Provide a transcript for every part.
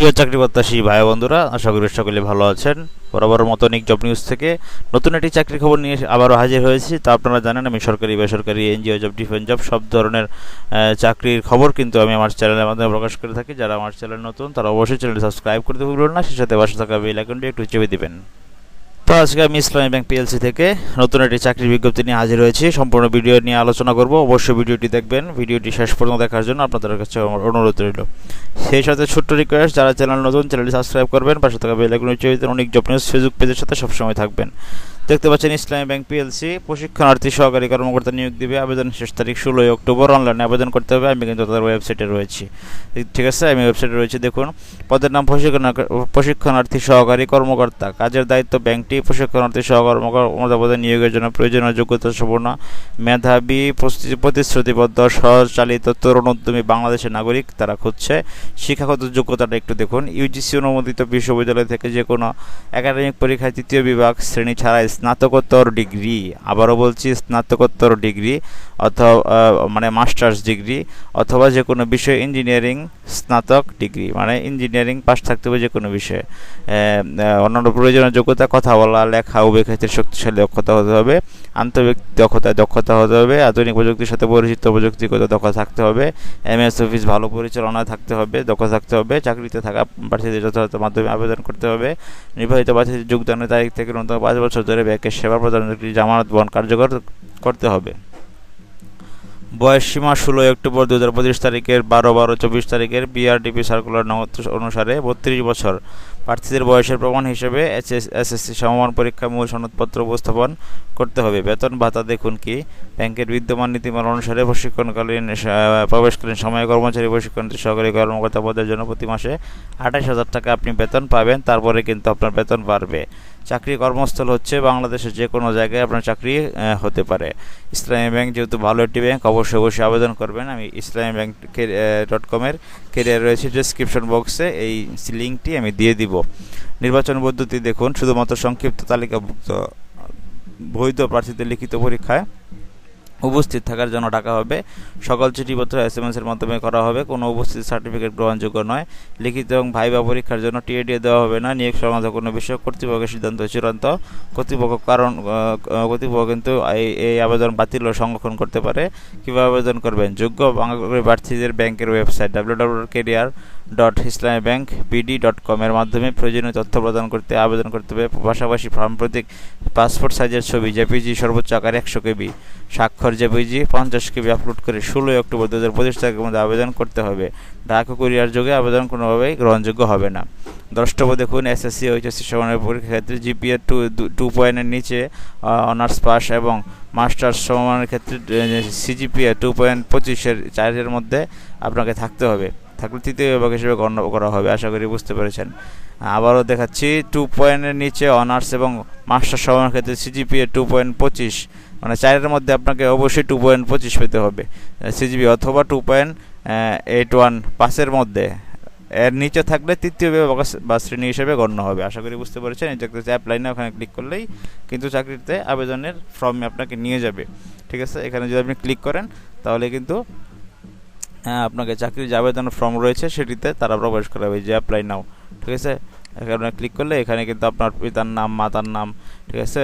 প্রিয় চাকরি প্রত্যাশী ভাই বন্ধুরা, আশা করি সকলে ভালো আছেন। বরাবর মতো নিক জব নিউজ থেকে নতুন একটি চাকরির খবর নিয়ে আবারও হাজির হয়েছি। তা আপনারা জানেন, আমি সরকারি, বেসরকারি, এনজিও জব ডিফেন্স জব সব ধরনের চাকরির খবর কিন্তু আমি আমার চ্যানেলের মাধ্যমে প্রকাশ করে থাকি। যারা আমার চ্যানেল নতুন, তারা অবশ্যই চ্যানেলটি সাবস্ক্রাইব করতে ভুলবেন না। সে সাথে বাসা থাকা বেল আইকনটি একটু চেপে দিবেন। তো আজকে আমি ইসলামী ব্যাংক পিএলসি থেকে নতুন একটি চাকরির বিজ্ঞপ্তি নিয়ে হাজির হয়েছি। সম্পূর্ণ ভিডিও নিয়ে আলোচনা করব। অবশ্যই ভিডিওটি দেখবেন। ভিডিওটি শেষ পর্যন্ত দেখার জন্য আপনাদের কাছে আমার অনুরোধ রইল। সেই সাথে ছোট্ট রিকোয়েস্ট যারা চ্যানেল নতুন চ্যানেলটি সাবস্ক্রাইব করবেন, পাশে থাকা বেলাগুলো চরিত্র অনেক জব নিউজ ফেসবুক পেজের সাথে সবসময় থাকবেন। দেখতে পাচ্ছেন ইসলামী ব্যাংক পিএলসি, প্রশিক্ষণার্থী সহকারী কর্মকর্তা নিয়োগ দিবে। আবেদন শেষ তারিখ ষোলোই অক্টোবর। অনলাইনে আবেদন করতে হবে। আমি কিন্তু তাদের ওয়েবসাইটে রয়েছি। ঠিক আছে? আমি ওয়েবসাইটে রয়েছি। দেখুন, পদের নাম প্রশিক্ষণ প্রশিক্ষণার্থী সহকারী কর্মকর্তা। কাজের দায়িত্ব ব্যাংকটি। প্রশিক্ষণার্থী সহকর্মকর্তা পদে নিয়োগের জন্য প্রয়োজনীয় যোগ্যতা সম্পূর্ণ মেধাবী প্রতিশ্রুতিবদ্ধ, সহচালিত তরুণ উদ্যমী বাংলাদেশের নাগরিক তারা খুঁজছে। শিক্ষাগত যোগ্যতাটা একটু দেখুন। ইউজিসি অনুমোদিত বিশ্ববিদ্যালয় থেকে যে কোনো একাডেমিক পরীক্ষায় তৃতীয় বিভাগ শ্রেণি ছাড়াই স্নাতকোত্তর ডিগ্রি, আবারও বলছি স্নাতকোত্তর ডিগ্রি অথবা মানে মাস্টার্স ডিগ্রি অথবা যে কোনো বিষয়ে ইঞ্জিনিয়ারিং স্নাতক ডিগ্রি মানে ইঞ্জিনিয়ারিং পাশ থাকতে হবে যে কোনো বিষয়ে। অন্যান্য প্রয়োজনীয় যোগ্যতা, কথা বলা, লেখা, উভয় ক্ষেত্রে শক্তিশালী দক্ষতা হতে হবে আন্তর্জাতিক দক্ষতায় দক্ষতা হতে হবে, আধুনিক প্রযুক্তির সাথে পরিচিত প্রযুক্তিগত দক্ষতা থাকতে হবে এম এস অফিস ভালো পরিচালনা থাকতে হবে দক্ষতা থাকতে হবে, চাকরিতে থাকা প্রার্থীদের যথাযথ মাধ্যমে আবেদন করতে হবে নির্বাহিত প্রার্থীদের যোগদানের তারিখ থেকে ন্যূনতম পাঁচ বছর ধরে ব্যাংকের সেবা প্রদানের একটি জামানত বহন কার্যকর করতে হবে। বয়স সীমা ষোলোই অক্টোবর দু হাজার পঁচিশ তারিখের বারো বারো চব্বিশ তারিখের বিআরডিপি সার্কুলার অনুসারে বত্রিশ বছর। প্রার্থীদের বয়সের প্রমাণ হিসেবে এইচএস এসএসসি সমমান পরীক্ষা মূল সনদপত্র উপস্থাপন করতে হবে। বেতন ভাতা দেখুন কি? ব্যাংকের বিদ্যমান নীতিমালা অনুসারে প্রশিক্ষণকালীন প্রবেশকালীন সময়ে কর্মচারী প্রশিক্ষণ সহকারী কর্মকর্তা পদের জন্য প্রতি মাসে আঠাশ হাজার টাকা আপনি বেতন পাবেন। তারপরে কিন্তু আপনার বেতন বাড়বে। চাকরি কর্মস্থল হচ্ছে বাংলাদেশের যে কোনো জায়গায় আপনার চাকরি হতে পারে। ইসলামী ব্যাংক যেহেতু ভালো একটি ব্যাংক, অবশ্যই অবশ্যই আবেদন করবেন। আমি ইসলামী ব্যাংক ডট কমের কেরিয়ার রয়েছে ডিসক্রিপশন বক্সে এই লিঙ্কটি আমি দিয়ে দিব। নির্বাচন পদ্ধতি দেখুন, শুধুমাত্র সংক্ষিপ্ত তালিকাভুক্ত বৈধ প্রার্থীদের লিখিত পরীক্ষায়। উপস্থিত থাকার জন্য ডাকা হবে। সকল চিঠিপত্র এস এম এর মাধ্যমে করা হবে। কোনো উপস্থিত সার্টিফিকেট গ্রহণযোগ্য নয়। লিখিত এবং ভাইবা পরীক্ষার জন্য টিএডিএ দেওয়া হবে না। নিয়োগ সংক্রান্ত কোনো বিষয় কর্তৃপক্ষের সিদ্ধান্ত চূড়ান্ত। কর্তৃপক্ষ কারণ কর্তৃপক্ষ কিন্তু এই এই আবেদন বাতিল ও সংরক্ষণ করতে পারে। কীভাবে আবেদন করবেন? যোগ্য বাংলা প্রার্থীদের ব্যাংকের website W W career dot Islami bank BD dot কমের মাধ্যমে প্রয়োজনীয় তথ্য প্রদান করতে, আবেদন করতে হবে। পাশাপাশি সাম্প্রতিক পাসপোর্ট সাইজের ছবি জেপিজি সর্বোচ্চ আকার একশো কেবি, স্বাক্ষর জেপিজি পঞ্চাশ কেবি আপলোড করে ষোলোই অক্টোবর দু হাজার পঁচিশ তারিখের মধ্যে আবেদন করতে হবে। ডাক কুরিয়ার যোগে আবেদন কোনোভাবেই গ্রহণযোগ্য হবে না। দ্রষ্টব্য দেখুন এসএসসি এইচএসসি সমানের পরীক্ষার ক্ষেত্রে জিপিএ টু টু পয়েন্টের নিচে অনার্স পাস এবং মাস্টার্স সমমানের ক্ষেত্রে সিজিপিএ টু পয়েন্ট পঁচিশের চারের মধ্যে আপনাকে থাকতে হবে। থাকলে তৃতীয় বিভাগ হিসেবে গণ্য করা হবে, আশা করি বুঝতে পেরেছেন। আবারও দেখাচ্ছি টু পয়েন্টের নিচে অনার্স এবং মাস্টার সমানের ক্ষেত্রে সিজিপিএ টু পয়েন্ট পঁচিশ। মানে চারের মধ্যে আপনাকে অবশ্যই টু পয়েন্ট পঁচিশ পেতে হবে। সিজিপি অথবা টু পয়েন্ট এইট ওয়ান পাসের মধ্যে। এর নিচে থাকলে তৃতীয় বিভাগ বা শ্রেণি হিসেবে গণ্য হবে। আশা করি বুঝতে পেরেছেন, এই দেখতে অ্যাপ্লাই না ওখানে ক্লিক করলেই কিন্তু চাকরিতে আবেদনের ফর্মে আপনাকে নিয়ে যাবে। ঠিক আছে, এখানে যদি আপনি ক্লিক করেন, তাহলে কিন্তু হ্যাঁ আপনাকে চাকরির যে আবেদনের ফর্ম রয়েছে সেটিতে তারা প্রবেশ করাবে যে অ্যাপ্লাই নাও ঠিক আছে? এখানে ক্লিক করলে এখানে কিন্তু আপনার পিতার নাম, মাতার নাম, ঠিক আছে?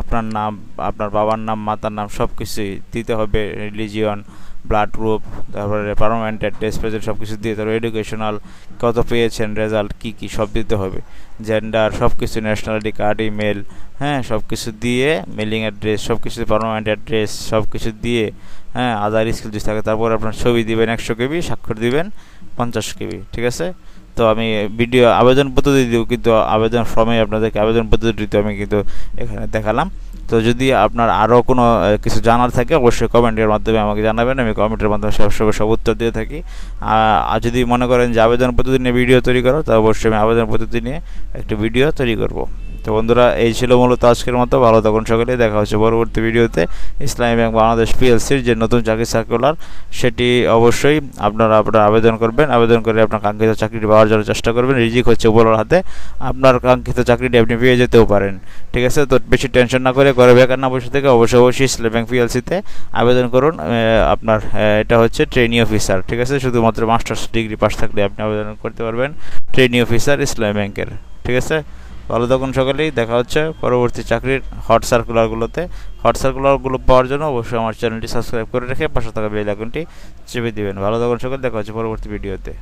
আপনার নাম, আপনার বাবার নাম, মাতার নাম সব কিছুই দিতে হবে। রিলিজিয়ন ব্লাড গ্রুপ তারপরে পারমানেন্ট অ্যাড্রেস প্রেজেন্ট সব কিছু দিয়ে তারপরে এডুকেশনাল কত পেয়েছেন রেজাল্ট কী কী সব দিতে হবে। জেন্ডার সব কিছু ন্যাশনালিটি কার্ড ইমেল হ্যাঁ সব কিছু দিয়ে মেলিং অ্যাড্রেস সব কিছু পারমানেন্ট অ্যাড্রেস সব কিছু দিয়ে হ্যাঁ আধার স্কিল যদি থাকে, তারপর আপনার ছবি দিবেন একশো কেবি, স্বাক্ষর দিবেন পঞ্চাশ কেবি, ঠিক আছে? তো আমি ভিডিও আবেদন পদ্ধতি দিব কিন্তু আবেদন ফর্মে আপনাদেরকে আবেদন পদ্ধতিতে আমি কিন্তু এখানে দেখালাম। তো যদি আপনার আরও কোনো কিছু জানার থাকে, অবশ্যই কমেন্টের মাধ্যমে আমাকে জানাবেন। আমি কমেন্টের মাধ্যমে সবসময় সব উত্তর দিয়ে থাকি। আর যদি মনে করেন যে আবেদন পদ্ধতি নিয়ে ভিডিও তৈরি করো, তা অবশ্যই আমি আবেদন পদ্ধতি নিয়ে একটি ভিডিও তৈরি করব। তো বন্ধুরা, এই ছিল মূলত আজকের মতো। ভালো তখন সকলে। দেখা হচ্ছে পরবর্তী ভিডিওতে। ইসলামী ব্যাংক বাংলাদেশ পিএলসির যে নতুন চাকরি সার্কুলার সেটি অবশ্যই আপনারা আপনারা আবেদন করবেন। আবেদন করে আপনার কাঙ্ক্ষিত চাকরিটি পাওয়ার জন্য চেষ্টা করবেন। রিজিক হচ্ছে উপরের হাতে। আপনার কাঙ্ক্ষিত চাকরিটি আপনি পেয়ে যেতেও পারেন। ঠিক আছে? তো বেশি টেনশন না করে ঘরে বেকার না বসে থেকে অবশ্যই অবশ্যই ইসলামী ব্যাংক পিএলসিতে আবেদন করুন। আপনার এটা হচ্ছে ট্রেনি অফিসার ঠিক আছে? শুধুমাত্র মাস্টার্স ডিগ্রি পাস থাকলে আপনি আবেদন করতে পারবেন। ট্রেনি অফিসার ইসলামী ব্যাংকের। ঠিক আছে? ভালো থাকুন সকালেই, দেখা হচ্ছে পরবর্তী চাকরির হট সার্কুলারগুলোতে হট সার্কুলারগুলো পাওয়ার জন্য অবশ্যই আমার চ্যানেলটি সাবস্ক্রাইব করে রেখে পাশে থাকা বেল আইকনটি চেপে দিবেন। ভালো থাকুন সকালে, দেখা হচ্ছে পরবর্তী ভিডিওতে